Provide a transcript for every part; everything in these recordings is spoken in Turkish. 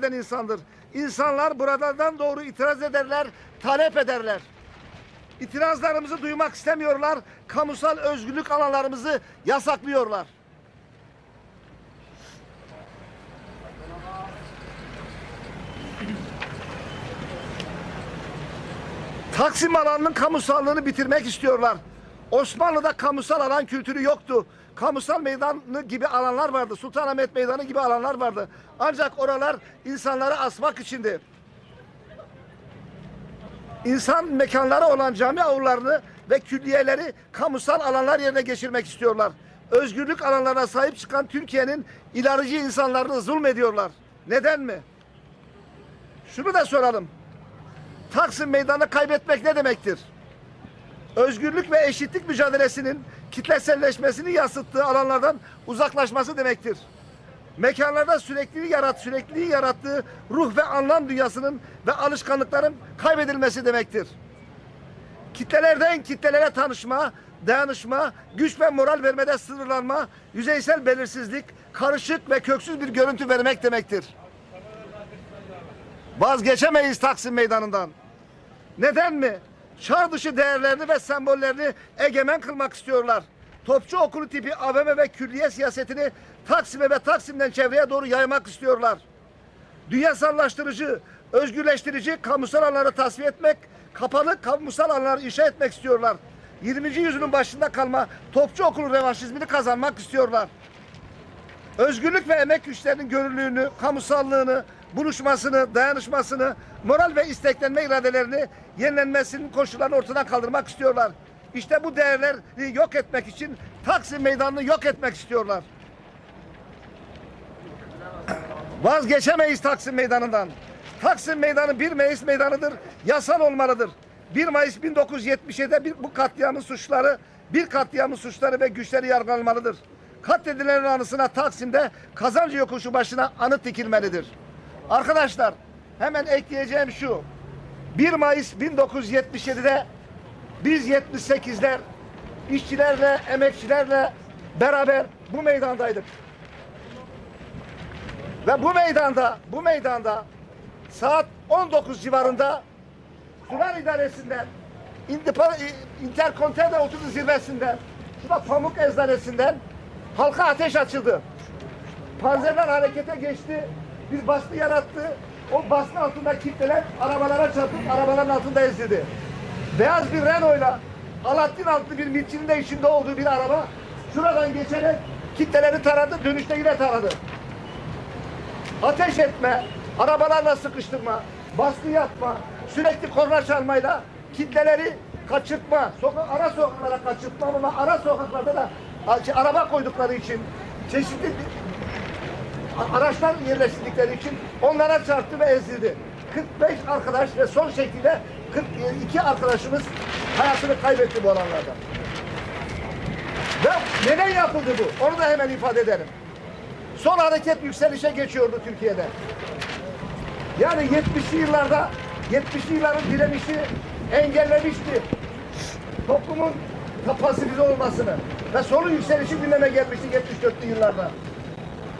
eden insandır. İnsanlar buradan doğru itiraz ederler, talep ederler. İtirazlarımızı duymak istemiyorlar. Kamusal özgürlük alanlarımızı yasaklıyorlar. Taksim alanının kamusallığını bitirmek istiyorlar. Osmanlı'da kamusal alan kültürü yoktu. Kamusal meydanı gibi alanlar vardı. Sultanahmet Meydanı gibi alanlar vardı. Ancak oralar insanları asmak içindi. İnsan mekanları olan cami avlularını ve külliyeleri kamusal alanlar yerine geçirmek istiyorlar. Özgürlük alanlarına sahip çıkan Türkiye'nin ilerici insanlarını zulmediyorlar. Neden mi? Şunu da soralım. Taksim Meydanı kaybetmek ne demektir? Özgürlük ve eşitlik mücadelesinin kitleselleşmesini yansıttığı alanlardan uzaklaşması demektir. Mekanlarda sürekliliği yarat, sürekliliği yarattığı ruh ve anlam dünyasının ve alışkanlıkların kaybedilmesi demektir. Kitlelerden kitlelere tanışma, dayanışma, güç ve moral vermede sınırlanma, yüzeysel belirsizlik, karışık ve köksüz bir görüntü vermek demektir. Vazgeçemeyiz Taksim Meydanı'ndan. Neden mi? Çağ dışı değerlerini ve sembollerini egemen kılmak istiyorlar. Topçu okulu tipi AVM ve külliye siyasetini Taksim'e ve Taksim'den çevreye doğru yaymak istiyorlar. Dünyasallaştırıcı, özgürleştirici kamusal alanları tasfiye etmek, kapalı kamusal alanları inşa etmek istiyorlar. 20. yüzyılın başında kalma topçu okulu revanşizmini kazanmak istiyorlar. Özgürlük ve emek güçlerinin görünürlüğünü, kamusallığını, buluşmasını, dayanışmasını, moral ve isteklenme iradelerini yenilenmesinin koşullarını ortadan kaldırmak istiyorlar. İşte bu değerleri yok etmek için Taksim Meydanı'nı yok etmek istiyorlar. Vazgeçemeyiz Taksim Meydanı'ndan. Taksim Meydanı bir meclis meydanıdır, yasal olmalıdır. 1 Mayıs 1977'de bir, bu katliamın suçları, bir katliamın suçları ve güçleri yargılanmalıdır. Katledilenlerin anısına Taksim'de kazancı yokuşu başına anıt dikilmelidir. Arkadaşlar hemen ekleyeceğim şu. 1 Mayıs 1977'de biz 78'ler işçilerle, emekçilerle beraber bu meydandaydık. Ve bu meydanda, bu meydanda saat 19 civarında Sular İdaresi'nden İntipa- Interkontinental Otobüs Zirvesi'nden şurada Pamuk Eczanesi'nden halka ateş açıldı. Panzerler harekete geçti. Bir baskı yarattı. O baskı altında kitleler arabalara çarpıp arabaların altında ezildi. Beyaz bir Renault'la Alaaddin adlı bir mitçinin de içinde olduğu bir araba şuradan geçerek kitleleri taradı. Dönüşte yine taradı. Ateş etme, arabalarla sıkıştırma, baskı yapma, sürekli korna çalmayla kitleleri kaçırtma, soka ara sokaklara kaçırtma ama ara sokaklarda da a- araba koydukları için çeşitli araçlar yerleştirdikleri için onlara çarptı ve ezildi. 45 arkadaş ve son şekilde 42 arkadaşımız hayatını kaybetti bu alanlarda. Ve neden yapıldı bu? Onu da hemen ifade edelim. Son hareket yükselişe geçiyordu Türkiye'de. Yani 70'li yıllarda 70'li yılların direnişi engellemişti. Toplumun kapasiteli olmasını ve sonu yükselişi gündeme gelmişti 74'lü yıllarda.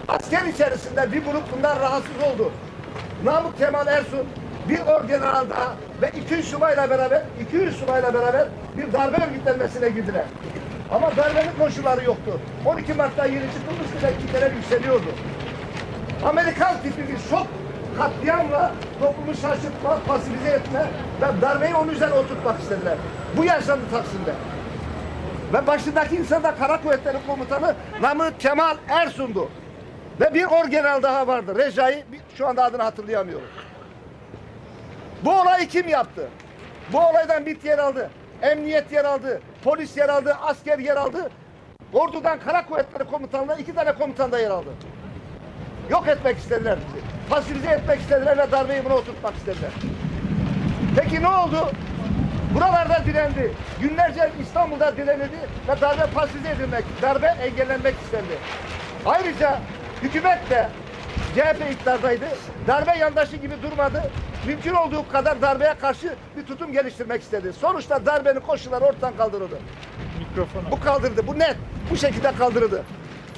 Asker içerisinde bir grup bundan rahatsız oldu. Namık Kemal Ersun bir orgeneralda ve 200 subayla beraber 200 subayla beraber bir darbe örgütlenmesine girdiler. Ama darbenin koşulları yoktu. 12 Mart'ta yeni çıkılmıştı ve kitleler yükseliyordu. Amerikan tipi bir şok katliamla toplumu şaşırtma, pasifize etme ve darbeyi onun üzerine oturtmak istediler. Bu yaşandı Taksim'de. Ve başındaki insan da Kara Kuvvetleri Komutanı Namık Kemal Ersun'du. Ve bir orgeneral daha vardı. Recai, şu anda adını hatırlayamıyorum. Bu olayı kim yaptı? Bu olaydan MİT yer aldı. Emniyet yer aldı. Polis yer aldı. Asker yer aldı. Ordudan Kara Kuvvetleri Komutanlığı iki tane komutan da yer aldı. Yok etmek istediler bizi. Pasifize etmek istediler ve darbeyi buna oturtmak istediler. Peki ne oldu? Buralarda direndi. Günlerce İstanbul'da direnildi ve darbe pasifize edilmek, darbe engellenmek istendi. Ayrıca hükümet de CHP iktidardaydı. Darbe yandaşı gibi durmadı. Mümkün olduğu kadar darbeye karşı bir tutum geliştirmek istedi. Sonuçta darbenin koşulları ortadan kaldırıldı. Mikrofona. Bu kaldırdı. Bu net. Bu şekilde kaldırıldı.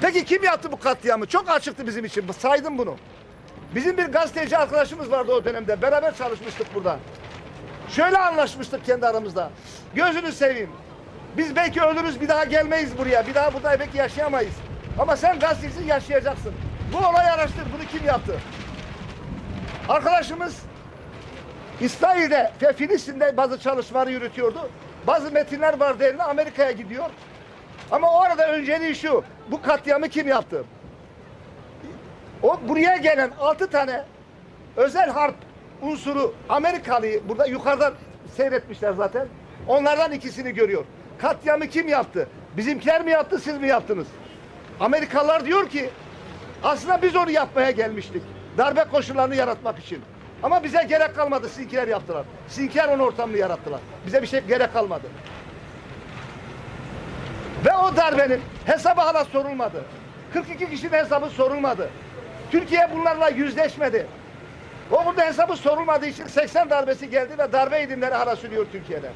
Peki kim yaptı bu katliamı? Çok açıktı bizim için. Saydım bunu. Bizim bir gazeteci arkadaşımız vardı o dönemde. Beraber çalışmıştık burada. Şöyle anlaşmıştık kendi aramızda. Gözünü seveyim. Biz belki ölürüz bir daha gelmeyiz buraya. Bir daha burada belki yaşayamayız. Ama sen gazetecisin yaşayacaksın. Bu olayı araştır. Bunu kim yaptı? Arkadaşımız İsrail'de ve Filistin'de bazı çalışmaları yürütüyordu. Bazı metinler vardı elinde Amerika'ya gidiyor. Ama o arada önceliği şu. Bu katliamı kim yaptı? O buraya gelen altı tane özel harp unsuru Amerikalıyı burada yukarıdan seyretmişler zaten. Onlardan ikisini görüyor. Katliamı kim yaptı? Bizimkiler mi yaptı, siz mi yaptınız? Amerikalılar diyor ki aslında biz onu yapmaya gelmiştik. Darbe koşullarını yaratmak için. Ama bize gerek kalmadı. Sizinkiler yaptılar. Sizinkiler onun ortamını yarattılar. Bize bir şey gerek kalmadı. Ve o darbenin hesabı hala sorulmadı. 42 kişinin hesabı sorulmadı. Türkiye bunlarla yüzleşmedi. O burada hesabı sorulmadığı için 80 darbesi geldi ve darbe eğilimleri hala sürüyor Türkiye'de.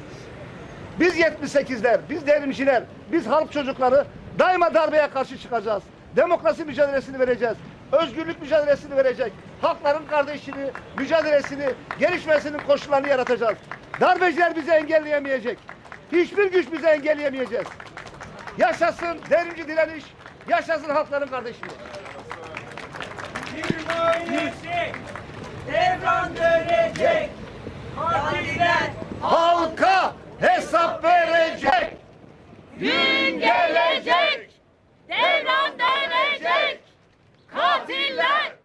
Biz 78'ler, biz devrimciler, biz halk çocukları Daima darbeye karşı çıkacağız. Demokrasi mücadelesini vereceğiz. Özgürlük mücadelesini verecek. Halkların kardeşliğini, mücadelesini, gelişmesinin koşullarını yaratacağız. Darbeciler bizi engelleyemeyecek. Hiçbir güç bizi engelleyemeyeceğiz. Yaşasın devrimci direniş, yaşasın halkların kardeşliği. Yürüyecek, devran dönecek, partiler halka hesap verecek. Gün gelecek. Katiller!